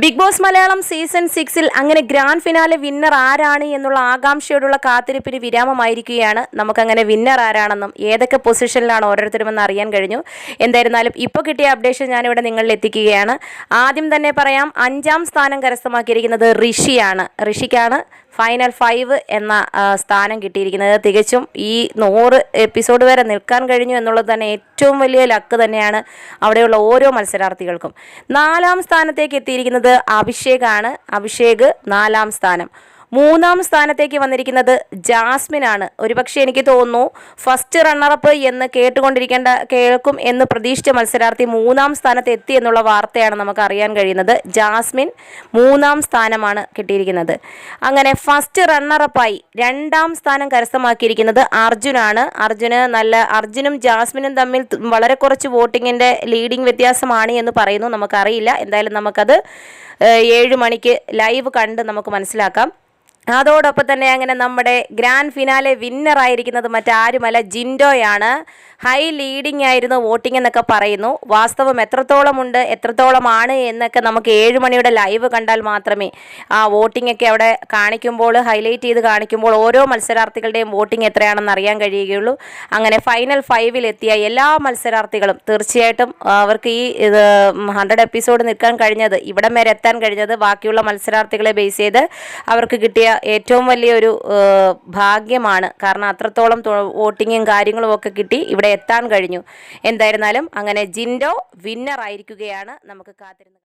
Big boss Malayalam season സിക്സിൽ അങ്ങനെ grand finale winner ആരാണ് എന്നുള്ള ആകാംക്ഷയോടുള്ള കാത്തിരിപ്പിന് വിരാമമായിരിക്കുകയാണ്. നമുക്കങ്ങനെ വിന്നർ ആരാണെന്നും ഏതൊക്കെ പൊസിഷനിലാണ് ഓരോരുത്തരുമെന്ന് അറിയാൻ കഴിഞ്ഞു. എന്തായിരുന്നാലും ഇപ്പോൾ കിട്ടിയ അപ്ഡേഷൻ ഞാനിവിടെ നിങ്ങളിൽ എത്തിക്കുകയാണ്. ആദ്യം തന്നെ പറയാം അഞ്ചാം സ്ഥാനം കരസ്ഥമാക്കിയിരിക്കുന്നത് ഋഷിയാണ്. ഋഷിക്കാണ് ഫൈനൽ ഫൈവ് എന്ന സ്ഥാനം കിട്ടിയിരിക്കുന്നത്. തികച്ചും ഈ നൂറ് എപ്പിസോഡ് വരെ നിൽക്കാൻ കഴിഞ്ഞു എന്നുള്ളത് തന്നെ ഏറ്റവും വലിയ ലക്ക് തന്നെയാണ് അവിടെയുള്ള ഓരോ മത്സരാർത്ഥികൾക്കും. നാലാം സ്ഥാനത്തേക്ക് എത്തിയിരിക്കുന്നത് അഭിഷേകാണ്. അഭിഷേക് നാലാം സ്ഥാനം. മൂന്നാം സ്ഥാനത്തേക്ക് വന്നിരിക്കുന്നത് ജാസ്മിൻ ആണ് ഒരുപക്ഷെ എനിക്ക് തോന്നുന്നു ഫസ്റ്റ് റണ്ണറപ്പ് എന്ന് കേട്ടുകൊണ്ടിരിക്കേണ്ട കേൾക്കും എന്ന് പ്രതീക്ഷിച്ച മത്സരാർത്ഥി മൂന്നാം സ്ഥാനത്ത് എത്തി എന്നുള്ള വാർത്തയാണ് നമുക്ക് അറിയാൻ കഴിയുന്നത്. ജാസ്മിൻ മൂന്നാം സ്ഥാനമാണ് കിട്ടിയിരിക്കുന്നത്. അങ്ങനെ ഫസ്റ്റ് റണ്ണറപ്പായി രണ്ടാം സ്ഥാനം കരസ്ഥമാക്കിയിരിക്കുന്നത് അർജുനാണ്. അർജുന് നല്ല അർജുനും ജാസ്മിനും തമ്മിൽ വളരെ കുറച്ച് വോട്ടിങ്ങിന്റെ ലീഡിംഗ് വ്യത്യാസമാണ് എന്ന് പറയുന്നു. നമുക്കറിയില്ല. എന്തായാലും നമുക്കത് ഏഴ് മണിക്ക് ലൈവ് കണ്ട് നമുക്ക് മനസ്സിലാക്കാം. അതോടൊപ്പം തന്നെ അങ്ങനെ നമ്മുടെ ഗ്രാൻഡ് ഫിനാലെ വിന്നർ ആയിരിക്കുന്നത് മറ്റാരുമല്ല ജിൻഡോയാണ്. ഹൈ ലീഡിംഗ് ആയിരുന്നു വോട്ടിംഗ് എന്നൊക്കെ പറയുന്നു. വാസ്തവം എത്രത്തോളം എത്രത്തോളമുണ്ട് എത്രത്തോളമാണ് എന്നൊക്കെ നമുക്ക് ഏഴ് മണിയുടെ ലൈവ് കണ്ടാൽ മാത്രമേ ആ വോട്ടിംഗ് ഒക്കെ അവിടെ കാണിക്കുമ്പോൾ ഹൈലൈറ്റ് ചെയ്ത് കാണിക്കുമ്പോൾ ഓരോ മത്സരാർത്ഥികളുടെയും വോട്ടിംഗ് എത്രയാണെന്ന് അറിയാൻ കഴിയുകയുള്ളൂ. അങ്ങനെ ഫൈനൽ ഫൈവിൽ എത്തിയ എല്ലാ മത്സരാർത്ഥികളും തീർച്ചയായിട്ടും അവർക്ക് ഈ ഇത് ഹൺഡ്രഡ് എപ്പിസോഡ് നിൽക്കാൻ കഴിഞ്ഞത് ഇവിടം വരെ എത്താൻ കഴിഞ്ഞത് ബാക്കിയുള്ള മത്സരാർത്ഥികളെ ബേസ് ചെയ്ത് അവർക്ക് കിട്ടിയ ഏറ്റവും വലിയൊരു ഭാഗ്യമാണ്. കാരണം അത്രത്തോളം വോട്ടിങ്ങും കാര്യങ്ങളും ഒക്കെ കിട്ടി. ഇവിടെ എത്താൻ കഴിഞ്ഞു. എന്തായിരുന്നാലും അങ്ങനെ ജിൻഡോ വിന്നർ ആയിരിക്കുകയാണ് നമുക്ക് കാത്തിരുന്ന്